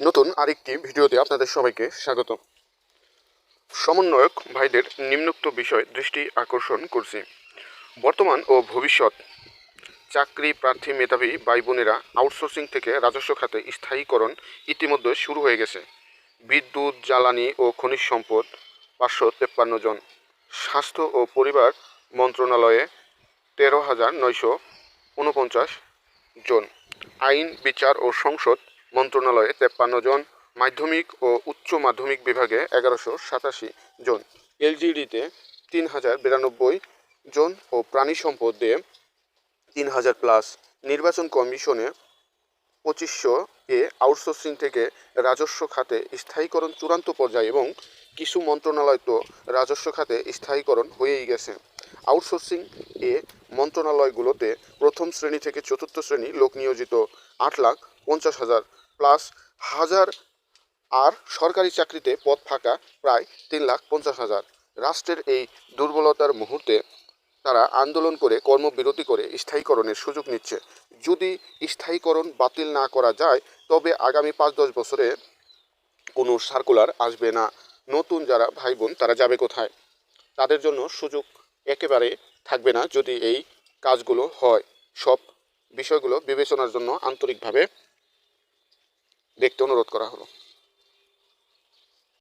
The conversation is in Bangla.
নতুন আরেকটি ভিডিওতে আপনাদের সবাইকে স্বাগত সমন্বয়ক ভাইদের নিম্নোক্ত বিষয় দৃষ্টি আকর্ষণ করছি। বর্তমান ও ভবিষ্যৎ। চাকরি প্রার্থী মেধাবী ভাই বোনেরা আউটসোর্সিং থেকে রাজস্ব খাতে স্থায়ীকরণ ইতিমধ্যে শুরু হয়ে গেছে। বিদ্যুৎ, জ্বালানি ও খনিজ সম্পদ পাঁচশো তেপ্পান্ন জন। স্বাস্থ্য ও পরিবার মন্ত্রণালয়ে তেরো হাজার নয়শো উনপঞ্চাশ জন। আইন, বিচার ও সংসদ মন্ত্রণালয়ে তেপ্পান্ন জন, মাধ্যমিক ও উচ্চ মাধ্যমিক বিভাগে এগারোশো সাতাশি জন। এলজিডিতে তিন হাজার বিরানব্বই জন ও প্রাণী সম্পদে তিন হাজার প্লাস। নির্বাচন কমিশনে পঁচিশশো এ আউটসোর্সিং থেকে রাজস্ব খাতে স্থায়ীকরণ চূড়ান্ত পর্যায়ে এবং কিছু মন্ত্রণালয় তো রাজস্ব খাতে স্থায়ীকরণ হয়েই গেছে। আউটসোর্সিং এ মন্ত্রণালয়গুলোতে প্রথম শ্রেণি থেকে চতুর্থ শ্রেণি লোক নিয়োজিত আট লাখ পঞ্চাশ হাজার প্লাস হাজার আর সরকারি চাকরিতে পদ ফাঁকা প্রায় তিন লাখ পঞ্চাশ হাজার। রাষ্ট্রের এই দুর্বলতার মুহূর্তে তারা আন্দোলন করে কর্মবিরতি করে স্থায়ীকরণের সুযোগ নিচ্ছে। যদি স্থায়ীকরণ বাতিল না করা যায়, তবে আগামী পাঁচ দশ বছরে কোনো সার্কুলার আসবে না। নতুন যারা ভাই বোন তারা যাবে কোথায়? তাদের জন্য সুযোগ একেবারে থাকবে না যদি এই কাজগুলো হয়। সব বিষয়গুলো বিবেচনার জন্য আন্তরিকভাবে দেখতে অনুরোধ করা হলো।